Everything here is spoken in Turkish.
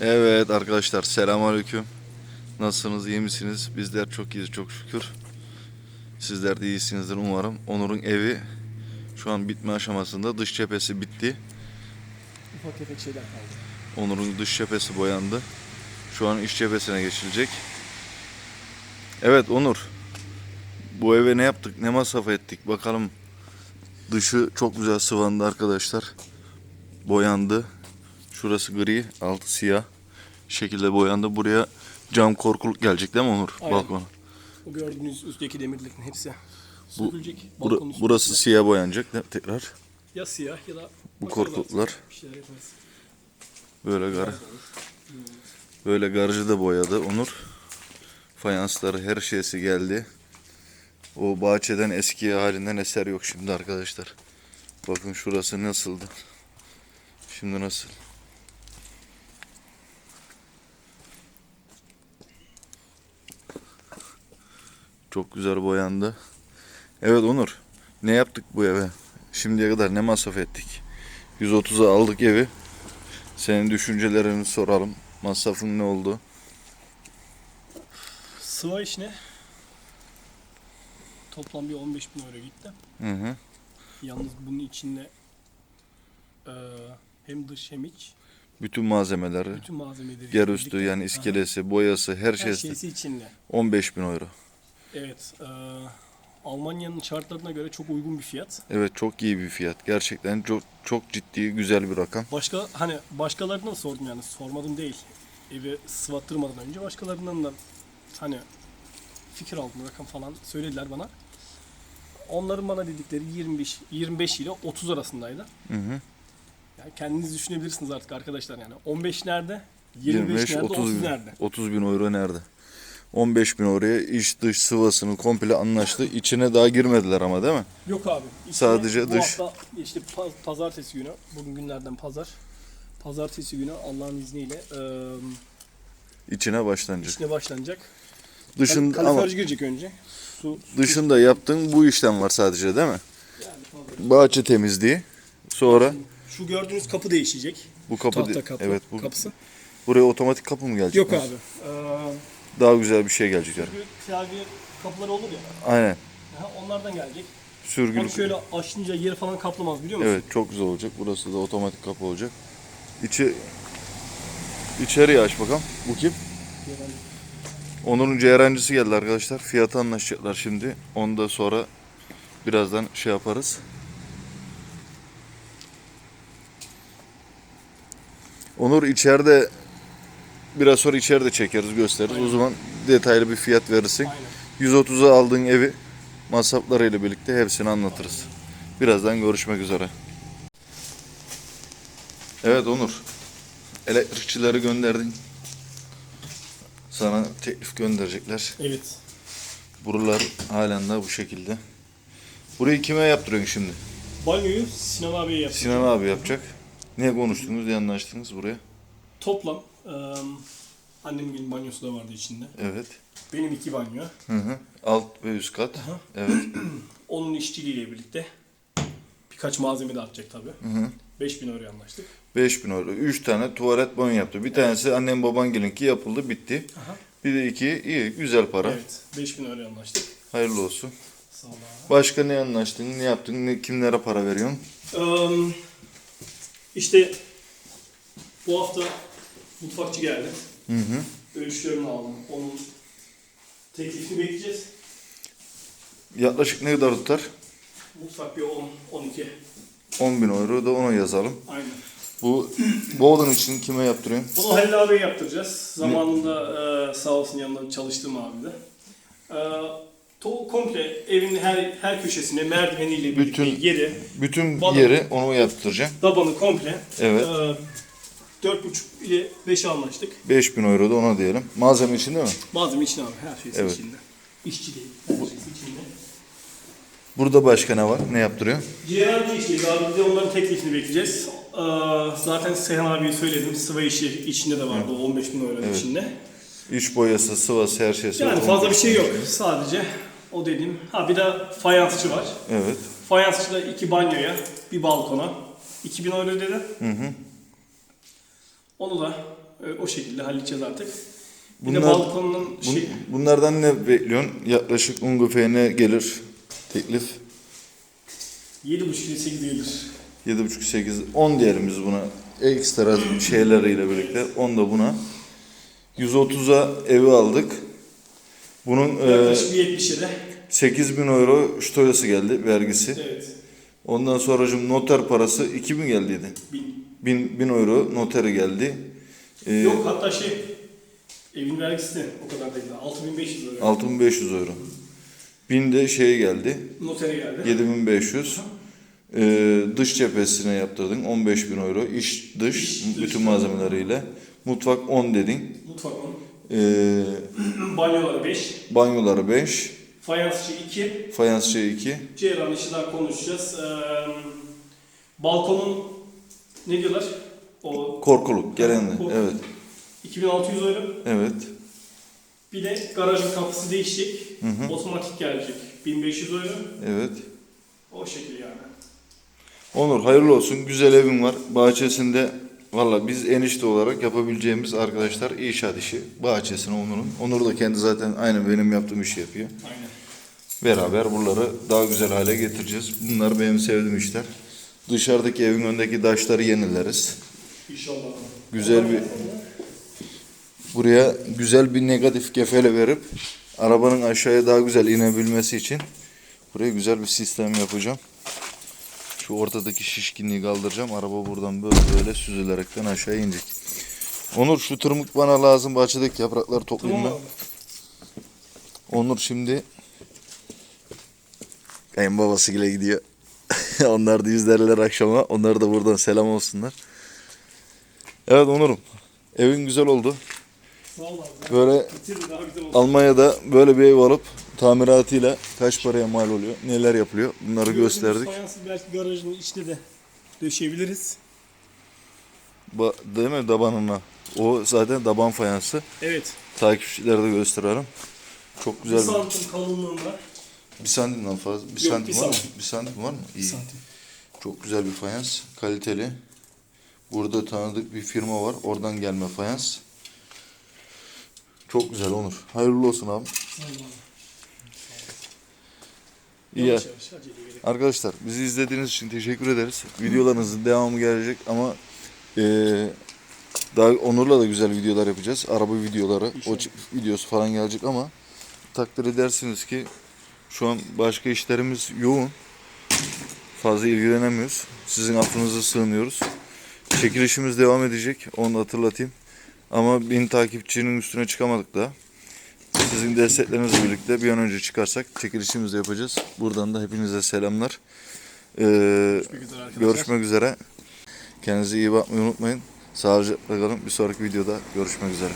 Evet arkadaşlar selamünaleyküm. Nasılsınız iyi misiniz? Bizler çok iyiyiz çok şükür. Sizler de iyisinizdir umarım. Onur'un evi şu an bitme aşamasında. Dış cephesi bitti. Ufak tefek şeyler kaldı. Onur'un dış cephesi boyandı. Şu an iç cephesine geçilecek. Evet Onur. Bu eve ne yaptık? Ne masraf ettik? Bakalım. Dışı çok güzel sıvandı arkadaşlar. Boyandı. Şurası gri, altı siyah. Şekilde boyandı. Buraya cam korkuluk gelecek değil mi Onur? Aynen. Balkona. O gördüğünüz üstteki demirlerin hepsi Bu- sökülecek. Bura- Balkonun üstü burası siyah. boyanacak de- tekrar. ya siyah ya da Bu korkuluklar. Böyle gar böyle garajı da boyadı Onur. Fayansları her şeysi geldi. O bahçeden eski halinden eser yok şimdi arkadaşlar. Bakın şurası nasıldı. Şimdi nasıl? Çok güzel boyandı. Evet Onur. Ne yaptık bu eve? Şimdiye kadar ne masraf ettik? 130'a aldık evi. Senin düşüncelerini soralım. Masrafın ne oldu? Sıva işine toplam bir 15 bin euro gitti. Hı hı. Yalnız bunun içinde eee, hem dış hem iç Bütün malzemeleri, bütün malzemeleri yer üstü yani iskelesi, boyası, her her şeysi şeysi içinde. 15 bin euro. Evet. eee, Almanya'nın şartlarına göre çok uygun bir fiyat. Evet çok iyi bir fiyat. Gerçekten çok çok ciddi güzel bir rakam. Başka hani başkalarına da sordum yani sormadım değil. Evi sıvattırmadan önce başkalarından da hani fikir aldım rakam falan söylediler bana. Onların bana dedikleri 25 25 ile 30 arasındaydı. Hı hı. Yani kendiniz düşünebilirsiniz artık arkadaşlar yani. 15 nerede? 25, 25 nerede? 30 30 bin, nerede? 30 bin euro nerede? 15 bin euroya iç dış sıvasını komple anlaştı. İçine daha girmediler ama değil mi? Yok abi. İçine Sadece bu dış. hafta işte pa- pazartesi günü, bugün günlerden pazar. Pazartesi günü Allah'ın izniyle eee İçine başlanacak. içine başlanacak. Dışında ama Kaliferci girecek önce. Su dışında yaptığın bu işlem var sadece değil mi? Bahçe temizliği. Sonra Şu gördüğünüz kapı değişecek. bu kapı Tahta kapı. evet bu Kapısı. buraya otomatik kapı mı gelecek? Yok abi. Ee, Daha güzel bir şey gelecek yani. sürgü klavye kapıları olur ya. Aynen. Aha, onlardan gelecek. Sürgülü. Hani şöyle açınca yeri falan kaplamaz biliyor musun? Evet çok güzel olacak. Burası da otomatik kapı olacak. İçi içeriye aç bakalım. Bu kim? Onur'un ceyrancısı geldi arkadaşlar. Fiyatı anlaşacaklar şimdi. Onu da sonra birazdan şey yaparız. Onur içeride biraz sonra içeride çekeriz gösteririz. O zaman detaylı bir fiyat verirsin. Aynen. 130'a aldığın evi masraflarıyla birlikte hepsini anlatırız. Birazdan görüşmek üzere. Evet Onur. Elektrikçileri gönderdin. Sana teklif gönderecekler. Evet. Buralar halen de bu şekilde. Burayı kime yaptırıyorsun şimdi? Banyoyu Sinan abiye yaptık. Sinan abi yapacak. Ne konuştunuz, ne anlaştınız buraya? Toplam eee annemin banyosu da vardı içinde. Evet. Benim iki banyo. Hı hı. Alt ve üst kat. Evet. Onun işçiliğiyle birlikte birkaç malzeme de atacak tabii. Hı hı. 5000 euroya anlaştık. 5000 euro. 3 tane tuvalet banyo yaptı. Bir tanesi annem baban gelinki yapıldı, bitti. Aha. Bir de iki iyi, güzel para. Evet. 5000 euroya anlaştık. Hayırlı olsun. Sağ ol abi. Başka ne anlaştın, ne yaptın, ne, kimlere para veriyorsun? Eee, işte bu hafta mutfakçı geldi. Hı hı. Ölçülerini aldım. Onun teklifini bekleyeceğiz. Yaklaşık ne kadar tutar? Mutfak bir 10, 12. 10 bin euro da ona yazalım. Aynen. Bu Bowden için kime yaptırıyorsun? Bunu Halil abiye yaptıracağız. Zamanında eee, sağ olsun yanında çalıştığım abi de. Eee, to komple evin her her köşesine merdiveniyle birlikte Bütün- yeri, Bütün Bana- yeri onu yaptıracaksın. tabanı komple. Evet. Eee 4,5 ile 5'e anlaştık. 5000 euro da ona diyelim. Malzeme için değil mi? Malzeme için abi her şeysi Evet. içinde. İşçi değil, her şeysi içinde. Burada başka ne var? Ne yaptırıyor? Ciğerci işçiyiz abi. Bir de onların teklifini bekleyeceğiz. Eee, zaten Seyhan abiye söyledim. Sıva işi içinde de vardı. o 15 bin euro içinde. İç boyası, sıvası, her şeysi. Yani var. fazla bir şey yok. Sadece o dediğim. Ha bir de fayansçı var. Evet. Fayansçı da iki banyoya, bir balkona. 2000 euro dedi. Hı hı. Onu da e, o şekilde halledeceğiz artık. Bir de Bunlar- balkonun Bun- şey bunlardan ne bekliyorsun? Yaklaşık ungefähr ne gelir teklif? 7,5 ile 8 gelir. 7,5-8, 10 diyelim biz buna. Ekstra şeyleriyle birlikte 10 da buna. 130'a evi aldık. Bunun e, Yaklaşık bir 70'e de. 8000 euro ştoyası geldi vergisi. Evet. Ondan sonracım noter parası 2000 geldiydi. Bin. 1000, 1000 euro noteri geldi. Ee, Yok hatta şey evin vergisi de o kadar değil. 6500 lira. 6500 euro. 1000 de şey geldi. Notere geldi. 7500. Ee, dış cephesine yaptırdın 15000 euro. İç dış dış, bütün tamam. malzemeleriyle. Mutfak 10 dedin. Mutfak onun. Ee, Banyoları 5. banyoları 5. Fayansçı 2. Fayansçı 2. Ceyran işi daha konuşacağız. Ee, balkonun ne diyorlar? O Korkuluk gelen de. Korkuluk. Evet. 2600 euro. Evet. Bir de garajın kapısı değişecek. Hı hı. Otomatik gelecek. 1500 euro. Evet. O şekilde yani. Onur hayırlı olsun. Güzel evin var. Bahçesinde valla biz enişte olarak yapabileceğimiz arkadaşlar inşaat işi. Bahçesine Onur'un. Onur da kendi zaten aynı benim yaptığım işi yapıyor. Aynen. Beraber buraları daha güzel hale getireceğiz. Bunlar benim sevdiğim işler. Dışarıdaki evin önündeki taşları yenileriz. İnşallah. Güzel bir buraya güzel bir negatif kefele verip arabanın aşağıya daha güzel inebilmesi için buraya güzel bir sistem yapacağım. Şu ortadaki şişkinliği kaldıracağım. Araba buradan böyle böyle süzülerekten aşağı inecek. Onur şu tırmık bana lazım. Bahçedeki yaprakları toplayayım Tamam ben. Onur şimdi kayınbabasıyla gidiyor. Onlar da yüzlerler akşama. Onlara da buradan selam olsunlar. Evet Onur'um. Evin güzel oldu. Böyle. Almanya'da böyle bir ev alıp tamiratıyla kaç paraya mal oluyor, neler yapılıyor bunları Gördüğünüz gösterdik. Fayansı belki garajın içine de döşeyebiliriz. Ba değil mi dabanına? O zaten daban fayansı. Evet. Takipçilere de gösterelim. Çok güzel bir, kalınlığında. Bir santimden fazla. Bir Yok, santim bir var mı? santim. Bir santim var mı? İyi. santim. Çok güzel bir fayans. Kaliteli. Burada tanıdık bir firma var. Oradan gelme fayans. Çok güzel Onur. Hayırlı olsun abi. İyi. Yavaş yavaş acele gerek. Arkadaşlar bizi izlediğiniz için teşekkür ederiz. Videolarınızın devamı gelecek ama eee, daha Onur'la da güzel videolar yapacağız. Araba videoları, o İnşallah. ç- videosu falan gelecek ama takdir edersiniz ki şu an başka işlerimiz yoğun. Fazla ilgilenemiyoruz. Sizin affınıza sığınıyoruz. Çekilişimiz devam edecek. Onu da hatırlatayım. Ama bin takipçinin üstüne çıkamadık daha. Sizin desteklerinizle birlikte bir an önce çıkarsak çekilişimizi yapacağız. Buradan da hepinize selamlar. Ee, Görüşmek üzere arkadaşlar. görüşmek üzere. Kendinize iyi bakmayı unutmayın. Sağlıcakla kalın. Bir sonraki videoda görüşmek üzere.